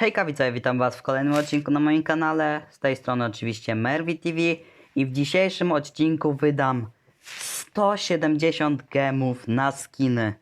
Hejka widzowie, witam was w kolejnym odcinku na moim kanale. Z tej strony oczywiście Mervi TV i w dzisiejszym odcinku wydam 170 gemów na skiny.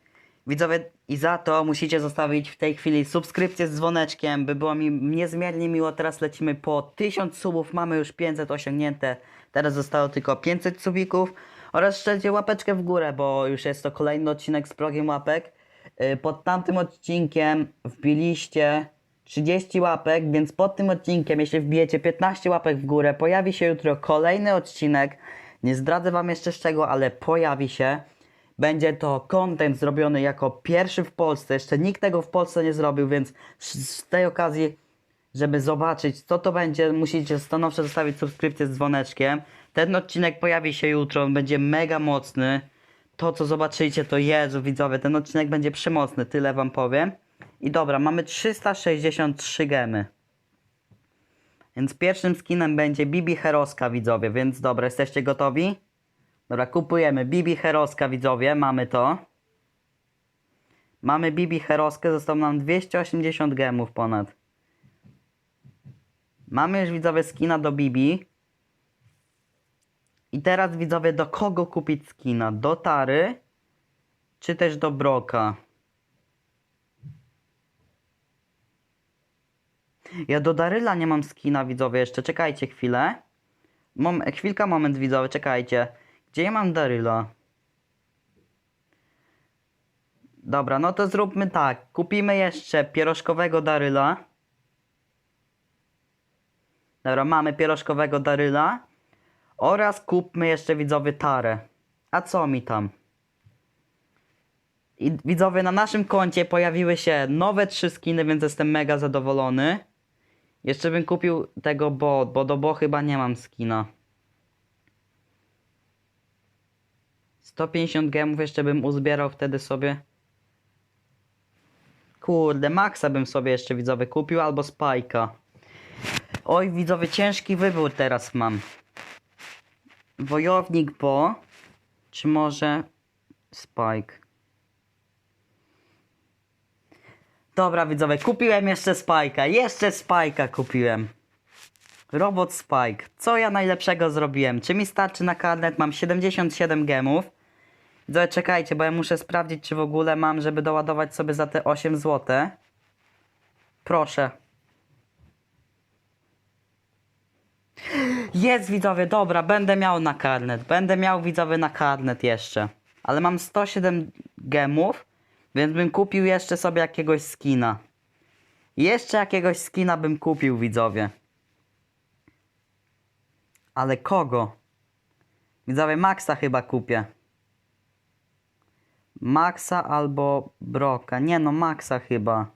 Widzowie, i za to musicie zostawić w tej chwili subskrypcję z dzwoneczkiem, by było mi niezmiernie miło. Teraz lecimy po 1000 subów, mamy już 500 osiągnięte. Teraz zostało tylko 500 subików. Oraz szczercie łapeczkę w górę, bo już jest to kolejny odcinek z progiem łapek. Yy, Pod tamtym odcinkiem wbiliście 30 łapek, więc pod tym odcinkiem, jeśli wbijecie 15 łapek w górę, pojawi się jutro kolejny odcinek. Nie zdradzę wam jeszcze z czego, ale pojawi się. Będzie to content zrobiony jako pierwszy w Polsce. Jeszcze nikt tego w Polsce nie zrobił, więc z tej okazji, żeby zobaczyć co to będzie, musicie stanowczo zostawić subskrypcję z dzwoneczkiem. Ten odcinek pojawi się jutro, on będzie mega mocny. To co zobaczycie to Jezu widzowie, ten odcinek będzie przemocny, tyle wam powiem. I dobra, mamy 363 gemy. Więc pierwszym skinem będzie Bibi Heroska widzowie, więc dobra, jesteście gotowi? Dobra, kupujemy Bibi Heroska widzowie, mamy to. Mamy Bibi Heroskę, zostało nam 280 gemów ponad. Mamy już widzowie skina do Bibi. I teraz widzowie do kogo kupić skina? Do Tary? Czy też do Broka? Ja do Daryla nie mam skina widzowie jeszcze, czekajcie chwilę. Mom chwilka, moment widzowie, czekajcie. Gdzie ja mam Daryla? Dobra, no to zróbmy tak. Kupimy jeszcze pierożkowego Daryla. Dobra, mamy pierożkowego Daryla. Oraz kupmy jeszcze widzowie Tarę. A co mi tam? I widzowie, na naszym koncie pojawiły się nowe trzy skiny, więc jestem mega zadowolony. Jeszcze bym kupił tego bo, bo do bo chyba nie mam skina. 150 gemów jeszcze bym uzbierał wtedy sobie. Kurde, Maxa bym sobie jeszcze widzowie kupił albo Spajka. Oj, widzowie, ciężki wybór teraz mam. Wojownik Bo, czy może Spike? Dobra, widzowie, kupiłem jeszcze Spajka. Jeszcze Spajka kupiłem. Robot Spike. Co ja najlepszego zrobiłem? Czy mi starczy na karnet? Mam 77 gemów. Widzowie, czekajcie, bo ja muszę sprawdzić, czy w ogóle mam, żeby doładować sobie za te 8 zł. Proszę. Jest widzowie, dobra, będę miał na karnet. Będę miał widzowie na karnet jeszcze. Ale mam 107 gemów, więc bym kupił jeszcze sobie jakiegoś skina. Jeszcze jakiegoś skina bym kupił widzowie. Ale kogo? Widzowie, Maxa chyba kupię. Maxa albo Broka. Nie no, Maxa chyba.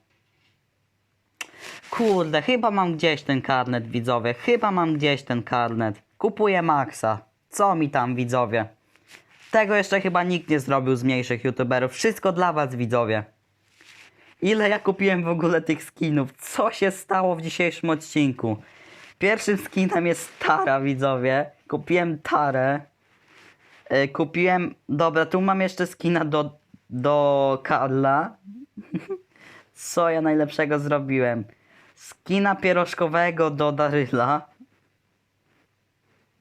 Kurde, chyba mam gdzieś ten karnet, widzowie. Chyba mam gdzieś ten karnet. Kupuję Maxa. Co mi tam, widzowie? Tego jeszcze chyba nikt nie zrobił z mniejszych youtuberów. Wszystko dla was, widzowie. Ile ja kupiłem w ogóle tych skinów? Co się stało w dzisiejszym odcinku? Pierwszym skinem jest Tara, widzowie. Kupiłem Tarę. E, Kupiłem... Dobra, tu mam jeszcze skina do, do Karla. Co ja najlepszego zrobiłem? Skina pierożkowego do Daryla.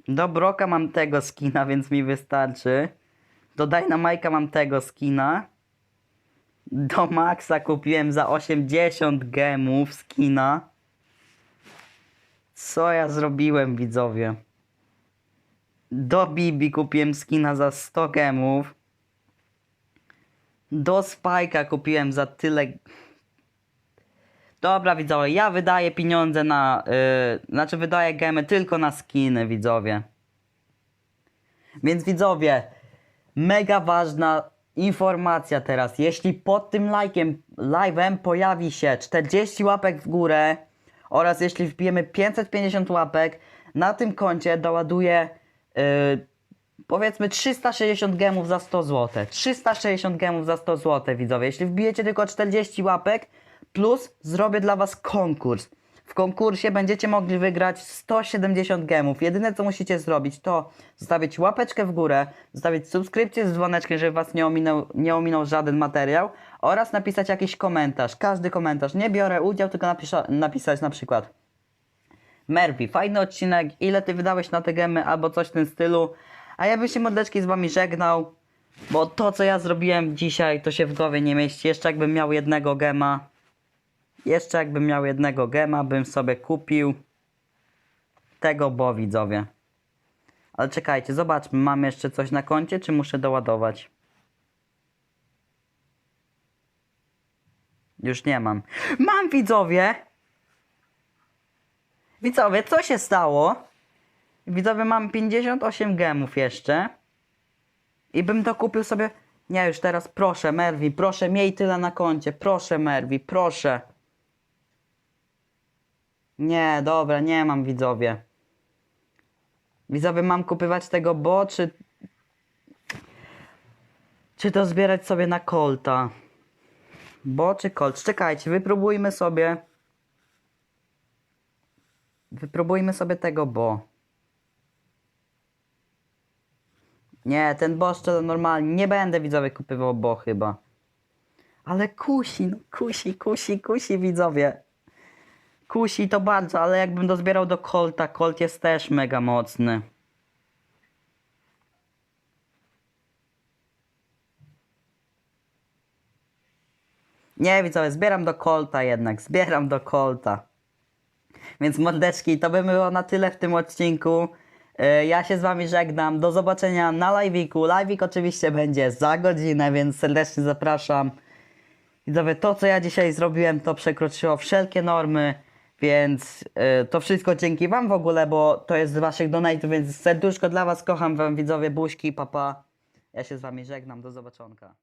Do Broka mam tego skina, więc mi wystarczy. Do Dynamite'a mam tego skina. Do Maxa kupiłem za 80 gemów skina. Co ja zrobiłem, widzowie? Do Bibi kupiłem skina za 100 gemów. Do Spike'a kupiłem za tyle. Dobra, widzowie, ja wydaję pieniądze na. Yy, znaczy, wydaję gemy tylko na skiny, widzowie. Więc, widzowie, mega ważna informacja teraz. Jeśli pod tym lajkiem, live'em pojawi się 40 łapek w górę oraz jeśli wbijemy 550 łapek, na tym koncie doładuję yy, powiedzmy 360 gemów za 100 zł. 360 gemów za 100 zł, widzowie. Jeśli wbijecie tylko 40 łapek, plus zrobię dla was konkurs. W konkursie będziecie mogli wygrać 170 gemów. Jedyne co musicie zrobić to zostawić łapeczkę w górę, zostawić subskrypcję z dzwoneczkiem, żeby was nie ominął, nie ominął żaden materiał oraz napisać jakiś komentarz. Każdy komentarz. Nie biorę udziału, tylko napisza, napisać na przykład Merwi, fajny odcinek, ile ty wydałeś na te gemy albo coś w tym stylu. A ja bym się mordeczki z wami żegnał, bo to co ja zrobiłem dzisiaj to się w głowie nie mieści. Jeszcze jakbym miał jednego gema, jeszcze jakbym miał jednego gema, bym sobie kupił tego, bo widzowie. Ale czekajcie, zobaczmy, mam jeszcze coś na koncie, czy muszę doładować? Już nie mam. Mam widzowie! Widzowie, co się stało? Widzowie, mam 58 gemów jeszcze. I bym to kupił sobie... Nie, już teraz proszę, Merwi, proszę, miej tyle na koncie. Proszę, Merwi, proszę. Nie, dobra, nie mam, widzowie. Widzowie, mam kupywać tego bo, czy... Czy to zbierać sobie na kolta? Bo czy kolt? Czekajcie, wypróbujmy sobie... Wypróbujmy sobie tego bo. Nie, ten bo szczerze normalnie. Nie będę widzowie kupywał bo chyba. Ale kusi, no kusi, kusi, kusi widzowie. Kusi to bardzo, ale jakbym dozbierał do Colta, Colt jest też mega mocny. Nie widzowie, zbieram do Colta jednak, zbieram do Colta. Więc mordeczki, to by było na tyle w tym odcinku. Yy, Ja się z wami żegnam. Do zobaczenia na live'iku. Live'ik oczywiście będzie za godzinę, więc serdecznie zapraszam. Widzowie, to co ja dzisiaj zrobiłem, to przekroczyło wszelkie normy, więc yy, to wszystko dzięki wam w ogóle, bo to jest z waszych donate'ów, więc serduszko dla was, kocham wam widzowie, buźki, papa. Ja się z wami żegnam, do zobaczonka.